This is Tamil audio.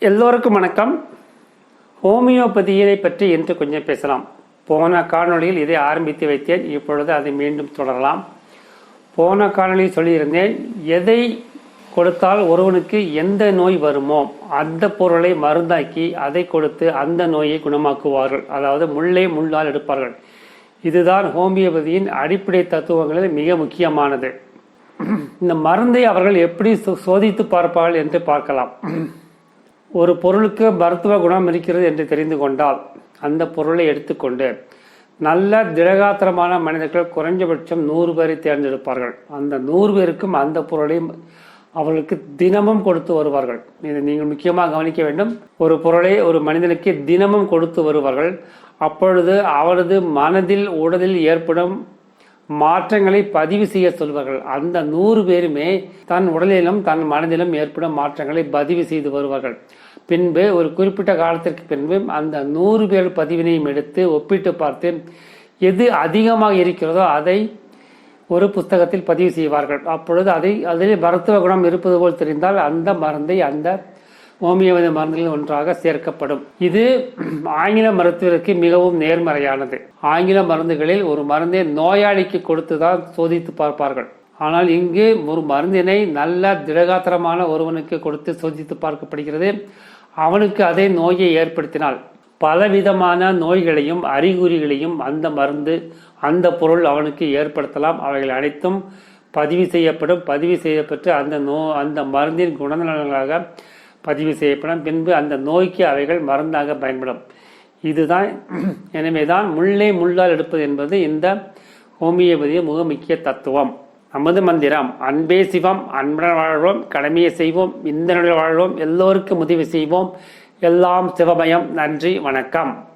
எல்லோருக்கும் வணக்கம். ஹோமியோபதியை பற்றி இன்று கொஞ்சம் பேசலாம். போன காணொளியில் இதை ஆரம்பித்து வைத்தேன். இப்பொழுது அதை மீண்டும் தொடரலாம். போன காணொளியில் சொல்லியிருந்தேன் எதை கொடுத்தால் ஒருவனுக்கு எந்த நோய் வருமோ அந்த பொருளை மருந்தாக்கி அதை கொடுத்து அந்த நோயை குணமாக்குவார்கள். அதாவது முள்ளே முள்ளால் எடுப்பார்கள். இதுதான் ஹோமியோபதியின் அடிப்படை தத்துவங்களில் மிக முக்கியமானது. இந்த மருந்தை அவர்கள் எப்படி சோ- சோதித்து பார்ப்பார்கள் என்று பார்க்கலாம். ஒரு பொருளுக்கு மருத்துவ குணம் இருக்கிறது என்று தெரிந்து கொண்டால் அந்த பொருளை எடுத்துக்கொண்டு நல்ல திடகாத்திரமான மனிதர்கள் குறைஞ்சபட்சம் நூறு பேரை தேர்ந்தெடுப்பார்கள். அந்த நூறு பேருக்கும் அந்த பொருளையும் அவர்களுக்கு தினமும் கொடுத்து வருவார்கள். இதை நீங்கள் முக்கியமாக கவனிக்க வேண்டும். ஒரு பொருளை ஒரு மனிதனுக்கு தினமும் கொடுத்து வருவார்கள். அப்பொழுது அவரது மனதில் உடலில் ஏற்படும் மாற்றங்களை பதிவு செய்ய சொல்வார்கள். அந்த நூறு பேருமே தன் உடலிலும் தன் மனதிலும் ஏற்படும் மாற்றங்களை பதிவு செய்து வருவார்கள். பின்பு ஒரு குறிப்பிட்ட காலத்திற்கு பின்பு அந்த நூறு பேர் பதிவினையும் எடுத்து ஒப்பிட்டு பார்த்து எது அதிகமாக இருக்கிறதோ அதை ஒரு புத்தகத்தில் பதிவு செய்வார்கள். அப்பொழுது அதை அதில் மருத்துவ குணம் இருப்பது போல் தெரிந்தால் அந்த மருந்தை அந்த ஹோமியோபதி மருந்துகளில் ஒன்றாக சேர்க்கப்படும். இது ஆங்கில மருத்துவருக்கு மிகவும் நேர்மறையானது. ஆங்கில மருந்துகளில் ஒரு மருந்தை நோயாளிக்கு கொடுத்துதான் சோதித்து பார்ப்பார்கள். ஆனால் இங்கு ஒரு மருந்தினை நல்ல திடகாத்திரமான ஒருவனுக்கு கொடுத்து சோதித்து பார்க்கப்படுகிறது. அவனுக்கு அதே நோயை ஏற்படுத்தினால் பலவிதமான நோய்களையும் அறிகுறிகளையும் அந்த மருந்து அந்த பொருள் அவனுக்கு ஏற்படுத்தலாம். அவைகள் அனைத்தும் பதிவு செய்யப்படும். பதிவு செய்யப்பட்டு அந்த நோ அந்த மருந்தின் குணநலன்களாக பதிவு செய்யப்படும். பின்பு அந்த நோய்க்கு அவைகள் மருந்தாக பயன்படும். இதுதான் எனவேதான் முள்ளே முள்ளால் எடுப்பது என்பது இந்த ஹோமியோபதியின் மிக முக்கிய தத்துவம். நமது மந்திரம் அன்பே சிவம் அன்புடன் வாழ்வோம் கடமையை செய்வோம் இந்த வாழ்வோம் எல்லோருக்கும் உதவி செய்வோம். எல்லாம் சிவமயம். நன்றி வணக்கம்.